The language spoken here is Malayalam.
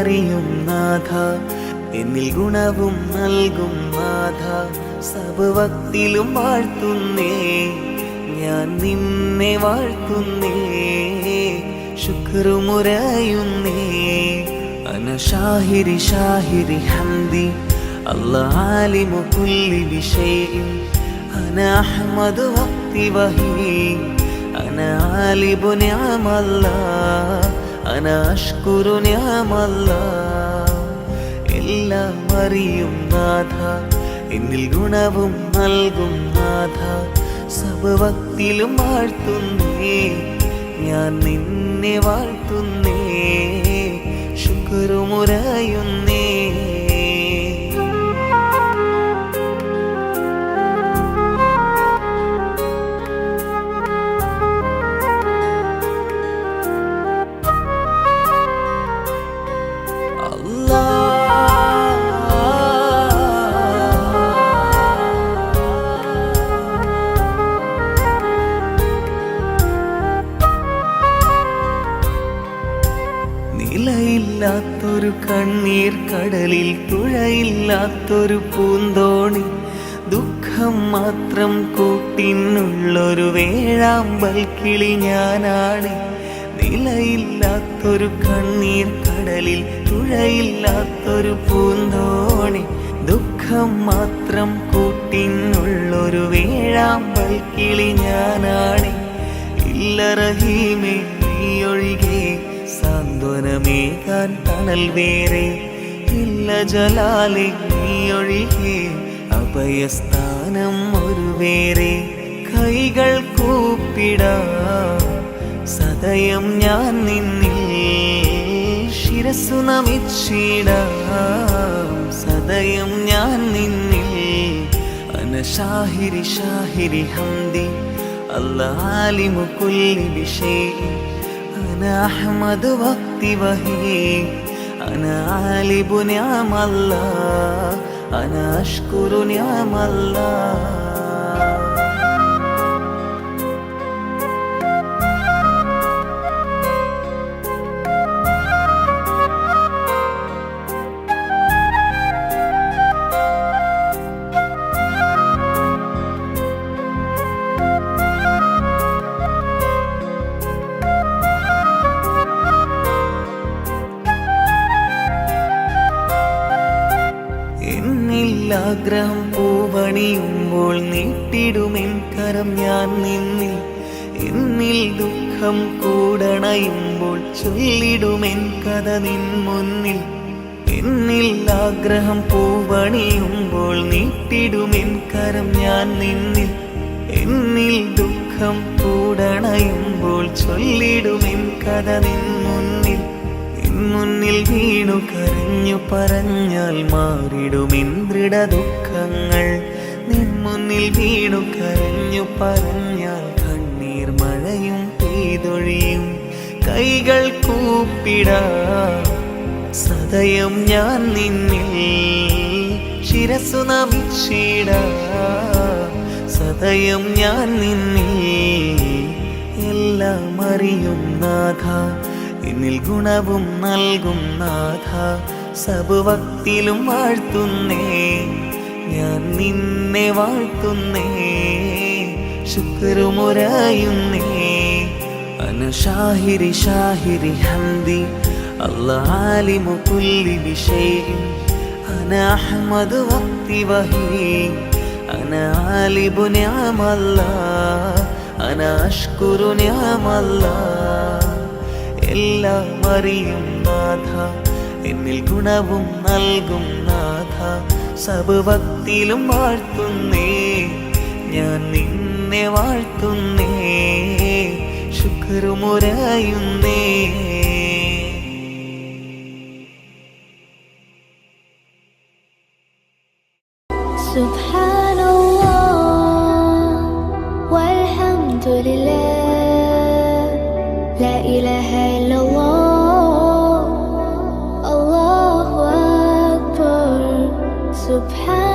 അറിയും നാഥ. എന്നിൽ ഗുണവും നൽകും നാഥ സഭവത്തിലും വാഴ്ത്തുന്നേ. ഞാൻ നിന്നെ വാഴ്ത്തുന്നേ. ശുക്രുമുരയുന്നേ. അനശാഹിരി ഷാഹിരി ഹന്തി അല്ല ആലിമു കുല്ലി വിഷയം അന വഹി അന ആലിബു أنا أشكر نعم الله എല്ലാം അറിയും നാഥ എന്നിൽ ഗുണവും നൽകും നാഥ സഭവത്തിലും വാഴ്ത്തുന്നേ ഞാൻ നിന്നെ വാഴ്ത്തുന്നേ ശുക്രുമുരയുന്നേ നിലയില്ലാത്തൊരു കണ്ണീർ കടലിൽ തുഴയില്ലാത്തൊരു പൂന്തോണി. ദുഃഖം മാത്രം കൂട്ടിനുള്ളൊരു വേഴാമ്പൽ കിളി ഞാനാണ്. നിലയില്ലാത്തൊരു കണ്ണീർ കടലിൽ തുഴയില്ലാത്തൊരു പൂന്തോണി. ദുഃഖം മാത്രം കൂട്ടിനുള്ളൊരു വേഴാമ്പൽ കിളി ഞാനാണ്. ഇല്ല റഹീമേ യൗവനമേകാൻ തണൽ വേറെ ഇല്ല ജലാലെ നീയൊഴികെ അഭയസ്ഥാനം ഒരു വേറെ. കൈകൾ കൂപ്പിടാം സദയം ഞാൻ നിന്നിൽ ശിരസു നമിച്ചിടാം സദയം ഞാൻ നിന്നിൽ അനശാഹിരി ഷാഹിരി ഹംദി അല്ലാലിമു കുല്ലി വിഷേ أنا أحمد وقتي وهي أنا عالب نعم الله أنا أشكر نعم الله. ആഗ്രഹം പൂവണിയുമ്പോൾ നീട്ടിടുമെൻ കരം ഞാൻ നിന്നിൽ. എന്നിൽ ദുഃഖം കൂടണയുമ്പോൾ ചൊല്ലിടുമെൻ കഥ നിൻ മുന്നിൽ. എന്നിൽ ആഗ്രഹം പൂവണിയുമ്പോൾ നീട്ടിടുമെൻ കരം ഞാൻ നിന്നിൽ. എന്നിൽ ദുഃഖം കൂടണയുമ്പോൾ ചൊല്ലിടുമെൻ കഥ നിൻ മുന്നിൽ വീണു കരഞ്ഞു പറഞ്ഞാൽ മാറിടും ഇന്ദ്രിട ദുഃഖങ്ങൾ. നിൻമുന്നിൽ വീണു കരഞ്ഞു പറഞ്ഞാൽ കണ്ണീർ മഴയും പെയ്തൊഴിയും. കൈകൾ കൂപ്പിടാ സദയം ഞാൻ നിന്നിൽ. ശിരസു നമിച്ചിട സദയം ഞാൻ നിന്നിൽ. എല്ലാം അറിയും നാഥ എന്നിൽ ഗുണവും നൽകും നാഥ. സഭവക്തിയിലും വാഴ്ത്തുന്നേ. ഞാൻ നിന്നെ വാഴ്ത്തുന്നേ. ശുക്രമുരായുന്നേ അനുഷാഹിരി ഷാഹിരി ഹന്തി അല്ലാലിമു കുല്ലി വിഷയും. അന വക്തി വഹി. അന ആലിബു ഞാമല്ല അന ഞാമല്ലാ എല്ലാം അറിയും നാഥ എന്നിൽ ഗുണവും നൽകും നാഥ സബഭക്തിയിലും വാഴ്ത്തുന്നേ ഞാൻ നിന്നെ വാഴ്ത്തുന്നേ ശുക്രുമുരയുന്നേ سبحان الله والحمد لله لا إله the past.